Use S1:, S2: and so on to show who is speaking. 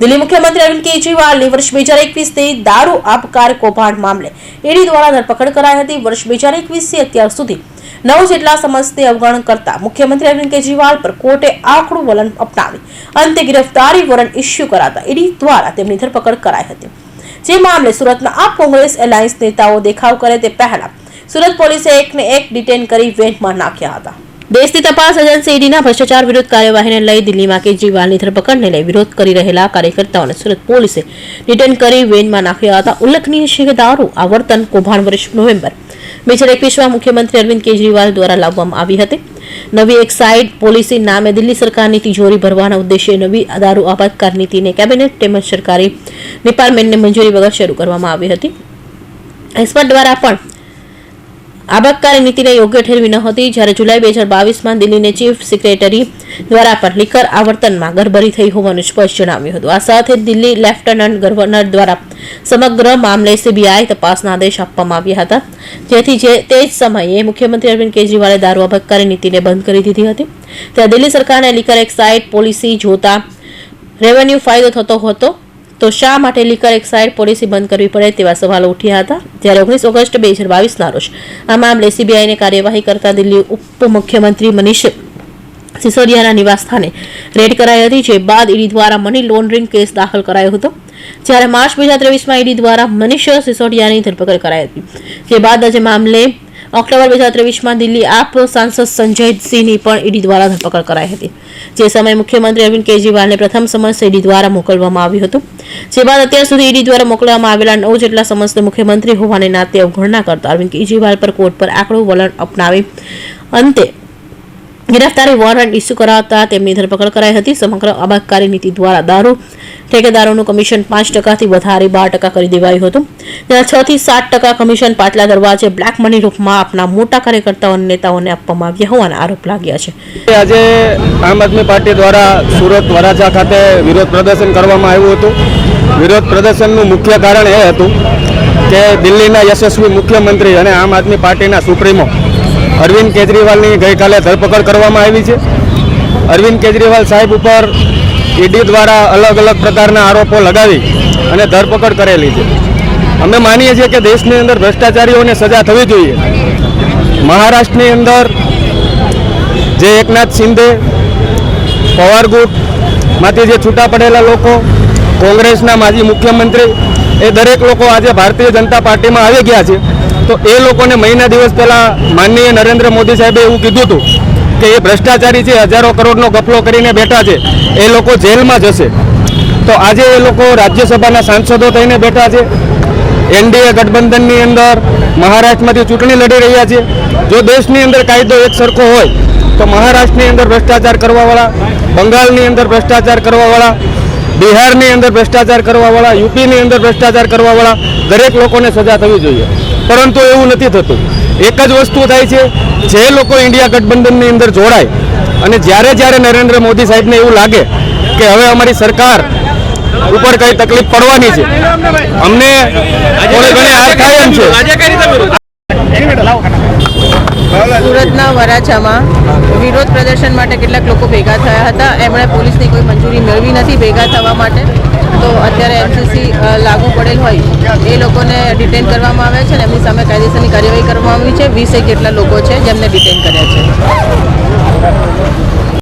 S1: દિલ્હી મુખ્યમંત્રી અરવિંદ કેજરીવાલની વર્ષ બે હજાર એકવીસથી દારૂ આપકાર કૌભાંડ મામલે ઈડી દ્વારા ધરપકડ કરાઈ હતી. વર્ષ બે હજાર એકવીસથી અત્યાર સુધી નવ જેટલા સમજથી અવગણ કરતા મુખ્યમંત્રી અરવિંદ કેજરીવાલ પર કોર્ટે આકડું વલણ અપનાવી અંતે ગિરફ્તારી વોરંટ ઇસ્યુ કરાતા ઈડી દ્વારા તેમની ધરપકડ કરાઈ હતી. જે મામલે સુરતના આપ કોંગ્રેસ એલાયન્સ નેતાઓ દેખાવ કરે તે પહેલા સુરત પોલીસે એકને એક ડિટેન કરી વેન્ટમાં નાખ્યા હતા. દેશની તપાસ એજન્સી ઈડીના ભ્રષ્ટાચાર વિરુદ્ધ કાર્યવાહીને લઈ દિલ્હીમાં કેજરીવાલની ધરપકડને લઈ વિરોધ કરી રહેલા કાર્યકર્તાઓને સુરત પોલીસે ડિટેન કરી વેનમાં નાખ્યા હતા. ઉલ્લેખનીય છે કે દારૂ આવર્તન કૌભાંડ વર્ષ નવેમ્બર બે હજાર એકવીસમાં મુખ્યમંત્રી અરવિંદ કેજરીવાલ દ્વારા લાવવામાં આવી હતી. નવી એક્સાઇડ પોલિસી નામે દિલ્હી સરકારની તિજોરી ભરવાના ઉદ્દેશ્ય નવી દારૂ આપાતકાર નીતિને કેબિનેટ તેમજ સરકારી ડિપાર્ટમેન્ટને મંજૂરી વગર શરૂ કરવામાં આવી હતી. એક્સપર્ટ દ્વારા પણ આબકારી નીતિને યોગ્ય ઠેરવી ન હતી. જ્યારે જુલાઈ બે હજાર બાવીસમાં દિલ્હીને ચીફ સેક્રેટરી દ્વારા પણ લીકર આવર્તનમાં ગરબરી થઈ હોવાનું સ્પષ્ટ જણાવ્યું હતું. આ સાથે દિલ્હી લેફ્ટનન્ટ ગવર્નર દ્વારા સમગ્ર મામલે સીબીઆઈ તપાસના આદેશ આપવામાં આવ્યા હતા. જેથી જે તે જ સમયે મુખ્યમંત્રી અરવિંદ કેજરીવાલે દારૂ આબકારી નીતિને બંધ કરી દીધી હતી. ત્યારે દિલ્હી સરકારને લીકર એક્સાઇડ પોલિસી જોતા રેવન્યુ ફાયદો થતો હતો. તો શા માટે લીકર એક્સાઇડ પોલિસી બંધ કરવી પડે તેવા સવાલો ઉઠ્યા હતા? જ્યારે ઓગણીસ ઓગસ્ટ બે હજાર બાવીસના રોજ આ મામલે સીબીઆઈને કાર્યવાહી કરતા દિલ્હી ઉપમુખ્યમંત્રી મનીષ સિસોદિયાના નિવાસસ્થાને રેડ કરાઈ હતી, જે બાદ ઈડી દ્વારા મની લોન્ડરિંગ કેસ દાખલ કરાયો હતો. જ્યારે માર્ચ બે હજાર ત્રેવીસમાં ઈડી દ્વારા મનીષ સિસોડિયાની ધરપકડ કરાઈ હતી. જે બાદ આજે મામલે ઓક્ટોબર બે હજાર ત્રેવીસમાં દિલ્હી આપ સાંસદ સંજય સિંહની પણ ઈડી દ્વારા ધરપકડ કરાઈ હતી. જે સમયે મુખ્યમંત્રી અરવિંદ કેજરીવાલને પ્રથમ સમન્સ ઈડી દ્વારા મોકલવામાં આવ્યું હતું. જે બાદ અત્યાર સુધી ઈડી દ્વારા મોકલવામાં આવેલા નવ જેટલા સમન્સને મુખ્યમંત્રી હોવાને નાતે અવગણના કરતા અરવિંદ કેજરીવાલ પર કોર્ટ પર આકડું વલણ અપનાવી અંતે ગિરફ્તારી વોરંટ ઇસ્યુ કરાવતા તેમની ધરપકડ કરાઈ હતી. સમગ્ર આબકારી નીતિ દ્વારા દારૂ, ઠેકેદારોનું કમિશન પાંચ ટકાથી વધારી બાર ટકા કરી દેવાયું હતું. ત્યાં છ થી સાત ટકા કમિશન પાટલા દરવાજે બ્લેક મની રૂપમાં આપના મોટા કાર્યકર્તાઓ અને નેતાઓને આપવામાં આવ્યા હોવાના આરોપ લાગ્યા છે.
S2: આજે આમ આદમી પાર્ટી દ્વારા સુરત વરાછા ખાતે વિરોધ પ્રદર્શન કરવામાં આવ્યું હતું. વિરોધ પ્રદર્શનનું મુખ્ય કારણ એ હતું કે દિલ્હીના યશસ્વી મુખ્યમંત્રી અને આમ આદમી પાર્ટીના સુપ્રીમો અરવિંદ કેજરીવાલની ગઈકાલે ધરપકડ કરવામાં આવી છે. અરવિંદ કેજરીવાલ સાહેબ ઉપર ઈડી દ્વારા અલગ અલગ પ્રકારના આરોપો લગાવી અને ધરપકડ કરેલી છે. અમે માનીએ છીએ કે દેશની અંદર ભ્રષ્ટાચારીઓને સજા થવી જોઈએ. મહારાષ્ટ્રની અંદર જે એકનાથ શિંદે પવાર ગુટમાંથી જે છૂટા પડેલા લોકો, કોંગ્રેસના માજી મુખ્યમંત્રી એ દરેક લોકો આજે ભારતીય જનતા પાર્ટીમાં આવી ગયા છે. તો એ લોકોને મહિના દિવસ પહેલાં માનનીય નરેન્દ્ર મોદી સાહેબે એવું કીધું હતું કે એ ભ્રષ્ટાચારી છે, હજારો કરોડનો ગફલો કરીને બેઠા છે, એ લોકો જેલમાં જશે. તો આજે એ લોકો રાજ્યસભાના સાંસદો થઈને બેઠા છે. એનડીએ ગઠબંધનની અંદર મહારાષ્ટ્રમાંથી ચૂંટણી લડી રહ્યા છે. જો દેશની અંદર કાયદો એક સરખો હોય, તો મહારાષ્ટ્રની અંદર ભ્રષ્ટાચાર કરવાવાળા, બંગાળની અંદર ભ્રષ્ટાચાર કરવાવાળા બિહારની અંદર ભ્રષ્ટાચાર કરવાવાળા, યુપીની અંદર ભ્રષ્ટાચાર કરવાવાળા દરેક લોકોને સજા થવી જોઈએ. પરંતુ એવું નથી થતું. એક જ વસ્તુ થાય છે, જે લોકો ઇન્ડિયા ગઠબંધનની અંદર જોડાય, અને જ્યારે જ્યારે નરેન્દ્ર મોદી સાહેબને એવું લાગે કે હવે અમારી સરકાર ઉપર કઈ તકલીફ પડવાની છે, અમને થોડી ઘણી એમ છે.
S3: વરાછામાં વિરોધ પ્રદર્શન માટે કેટલાક લોકો ભેગા થયા હતા. એમણે પોલીસની કોઈ મંજૂરી મેળવી નથી ભેગા થવા માટે. તો અત્યારે એનસીસી લાગુ પડેલ હોય. એ લોકોને ડિટેન કરવામાં આવ્યા છે અને એમની સામે કાયદેસરની કાર્યવાહી કરવામાં આવી છે. વીસેક જેટલા લોકો છે જેમને ડિટેન કર્યા છે.